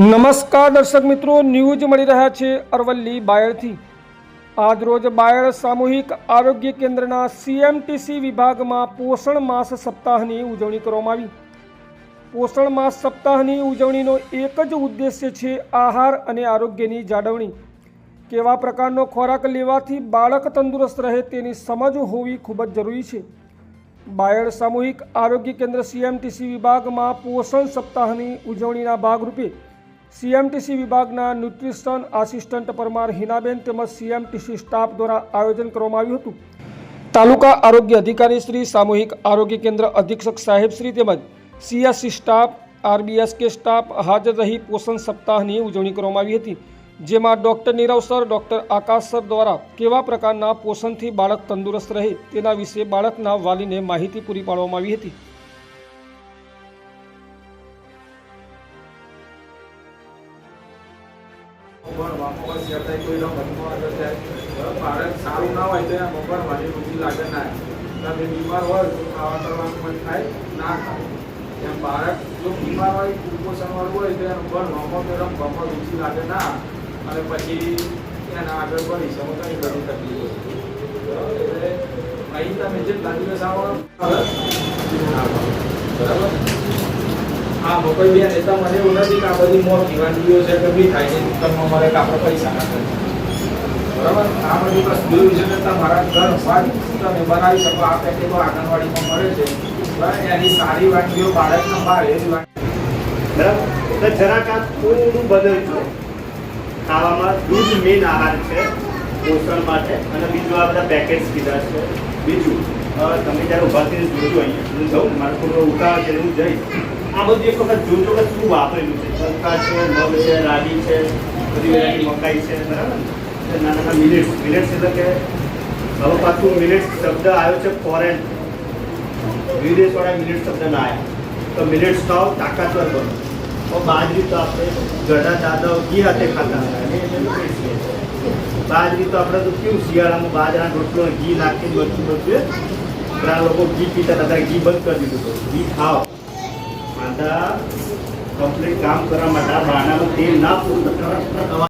નમસ્કાર દર્શક મિત્રો, ન્યૂઝ મળી રહ્યા છે અરવલ્લી બાયડથી. આજરોજ બાયડ સામૂહિક આરોગ્ય કેન્દ્રના સીએમટીસી વિભાગમાં પોષણ માસ સપ્તાહની ઉજવણી કરવામાં આવી. પોષણ માસ સપ્તાહની ઉજવણીનો એક જ ઉદ્દેશ્ય છે આહાર અને આરોગ્યની જાળવણી. કેવા પ્રકારનો ખોરાક લેવાથી બાળક તંદુરસ્ત રહે તેની સમજ હોવી ખૂબ જ જરૂરી છે. બાયડ સામૂહિક આરોગ્ય કેન્દ્ર સીએમટીસી વિભાગમાં પોષણ સપ્તાહની ઉજવણીના ભાગરૂપે સીએમટીસી વિભાગના ન્યુટ્રિશન આસિસ્ટન્ટ પરમાર હિનાબેન તેમજ સીએમટીસી સ્ટાફ દ્વારા આયોજન કરવામાં આવ્યું હતું. તાલુકા આરોગ્ય અધિકારી શ્રી, સામૂહિક આરોગ્ય કેન્દ્ર અધિક્ષક સાહેબ શ્રી તેમજ સીએસસી સ્ટાફ, આરબીએસકે સ્ટાફ હાજર રહી પોષણ સપ્તાહની ઉજવણી કરવામાં આવી હતી, જેમાં doctor Nirav sir, doctor Akash sir દ્વારા કેવા પ્રકારના પોષણથી બાળક તંદુરસ્ત રહે તેના વિશે બાળકના વાલીને માહિતી પૂરી પાડવામાં આવી હતી. બાળક સારું ના હોય તો મારી રુચિ લાગે ના. બીમાર હોય તો ખાવા કરવાનું મન થાય, ના થાય. એમ બાળક જો બીમાર હોય, કુપોષણ વાળું હોય તો એનું ભણવામાં લાગે ના. અને પછી એના આગળ ભણી શકો તો ઘણી તકલીફ એટલે અહીં તમે જે દિવસ આવો બરાબર હા મકોઈ બેન એ તો મને એવું નથી કે આ બધી મોત વાનગીઓ છે કે બી થાય છે દુકાનમાં મળે કે આપણે પૈસા ના બરાબર? આ બધી વસ્તુઓ છે ને તમારા ઘર બાદ તમે બનાવી શકો. આ પેકેટો આંગણવાડીમાં મળે છે. બરાબર? એની સારી વાનગીઓ બાળકને બહાર જ વાનગી. બરાબર? જરાક આ થોડું બદલજો ખાવામાં દૂધ મેઇન આહાર છે. પોષણ માટે અને બીજું આ બધા પેકેજ કીધા છે. બીજું તમે જ્યારે ઊભા થઈને જોજો અહીંયા, હું જાઉં મારે થોડો ઉતાવળ છે, હું જઈશ. આ બધું એક વખત જોજો કે શું વાપરેલું છે. ચરકા છે, મગ છે રાડી છે, બધી વેરાયટી મકાઈ છે, બરાબર નાના નાના મિલેટ્સ મિલેટ્સ એટલે કે હવે પાછું મિલેટ્સ શબ્દ આવ્યો છે ફોરેન વિદેશવાળા મિલેટ શબ્દ ના આવ્યા. તો મિલેટ્સ ખાઓ તાકાતવર બનો. તો બાજરી તો આપણે ગઢા દાદાઓ ઘી હાથે ખાતા હતા બાજરી તો આપણે તો કેવું શિયાળામાં બાજરાનો રોટલો, ઘી નાખીને બધું બધું ઘણા લોકો ઘી પીતા હતા ઘી બંધ કરી દીધું હતું. ઘી ખાઓ માતા કમ્પ્લીટ કામ કરવા માટે બાણાનું તેલ ના પૂરું